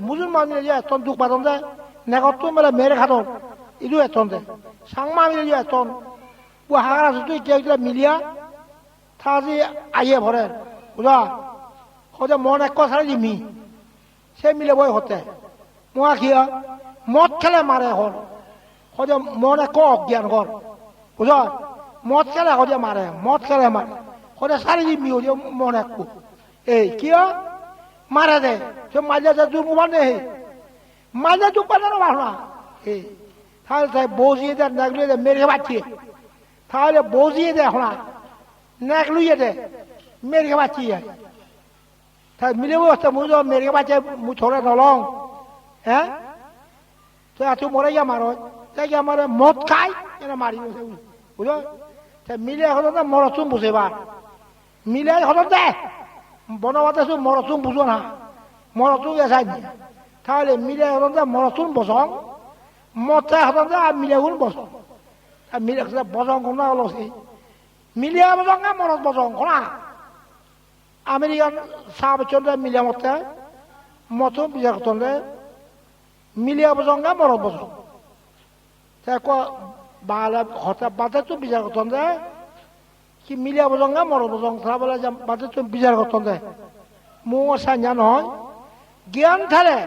musulmanın ya ton duk batonda ne kattın böyle meri katon ilu etonda sanma mili ya ton bu hakara sütü kevdile milya tazi ayye bhore uda hoca mon ekko sare jimi se mile boy hote moa kiya mot khele mare hor hoca mon ekko ogyan gor uda মদ খেলে হজে মারে মদ খেলে মারে হজে সারি জিম্মি হজে মন একটু এই কিয় মারা দেয় সে माझ्याचा जून उभा नाही माझ्या दुकानाला वाहणा हे তাহলে তাই বৌজিয়ে দেয় নাকলুয়ে দেয় মেরে বাঁচিয়ে। তাহলে বৌজিয়ে দেয় হোনা নাকলুয়ে দেয় মেরে বাঁচিয়ে। তাই মিলে বসতে বুঝো মেরে বাঁচে মু ছোড়ে নলং। হ্যাঁ তো এত মরে গিয়ে মারো। তাই গিয়ে আমার মদ খাই এটা মারি বুঝো? তাই মিলে হলো না মরচুম বুঝেবার মিলে হলো দেয় বনবাতে শুধু মরচুম বুঝো না মরচুম এসাই তাহলে মিলে হলো না মরচুম বসং মতে হতে আর মিলে গুণ বসং মিলে বসং কোনা অলসি মিলে বসং না মরত বসং কোনা আমেরিকান সাব চন্দ্র মিলে মতে মতো বিজা করতে মিলিয়া বসং না মরত বসং তাই বালা হতে বাদে তো বিচার করতে কি মিলিয়া বসং না মরত বসং তারা বলে বাদে তো বিচার করতে মো সাঞ্জা নহয় জ্ঞান থালে,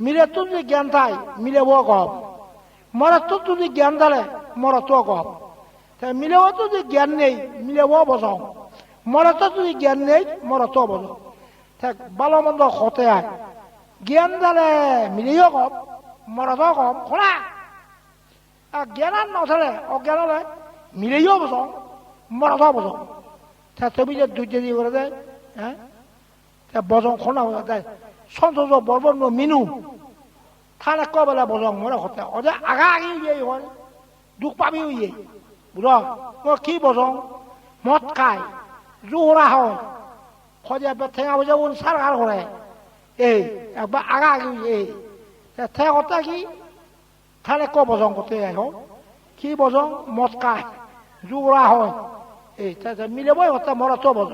মিলে তো যদি জ্ঞান থাই, মিলে ব কম মরা তো যদি জ্ঞান থালে, মরা তো কম তাই মিলে তো যদি জ্ঞান নেই, মিলে ব বসং মরা তো যদি জ্ঞান নেই, মরা তো বসং তাই ভালো মন্দ হতে আয় জ্ঞান থালে মিলেও কম মরা তো কম খোলা। আর জ্ঞান আর নথালে অজ্ঞান হলে মিলেও বসং মরা তো বসং তাই তুমি যে দুই দিয়ে করে দেয় হ্যাঁ তা বসং খোলা হয়ে দেয় 선소소 벌벌노 민우 타나 꺼발라 보정 뭐라 그때 어제 아가기 예 이거 둑밥이 예 물어 뭐기 보정 못가이 루라 하오 거제 앞에 탱아보자 온 살아가라 그래 에이 뭐 아가기 예 태고 따기 타나 꺼 보정 그때 이거 기 보정 못가 এই, তা মিলেবই হতা মরা তো বজ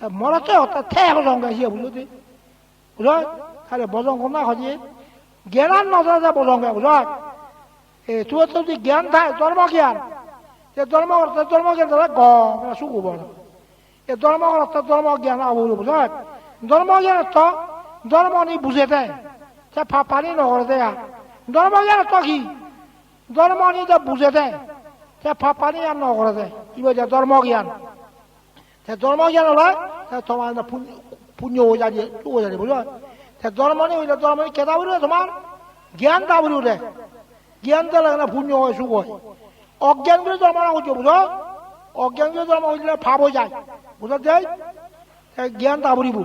মরা তো হতা থে বজং গাইছে বুঝো তুই বুঝো? তাহলে বজং কোনা হজিয়ে জ্ঞান নজর যা বজং গাই বুঝো? এই তুই তো যদি জ্ঞান থাকে ধর্ম জ্ঞান যে ধর্ম অর্থাৎ ধর্ম জ্ঞান তাহলে গম সুখ বজং এই ধর্ম অর্থাৎ ধর্ম জ্ঞান আবুল বুঝো? ধর্ম জ্ঞান অর্থ ধর্ম নি বুঝে দেয় সে ফাঁপানি নগরে দেয় ধর্ম জ্ঞান অর্থ কি? ধর্ম নি যা বুঝে দেয় সে ফাঁপানি আর নগরে দেয় কি বলছে? ধর্ম জ্ঞান সে ধর্ম জ্ঞান হলে তোমার পুণ্য হয়ে যাবে হয়ে যাবে বুঝলো? ধর্ম নেই হইলে ধর্মনি কেতা বলি তোমার? জ্ঞান তা বলি উঠে জ্ঞান তো লাগে না পুণ্য হয়, সুখ হয়। অজ্ঞান বলে ধর্ম না হচ্ছে বুঝো অজ্ঞান বলে ধর্ম হইলে ভাব হয়ে যায় বুঝা যায় জ্ঞান তা বলিব।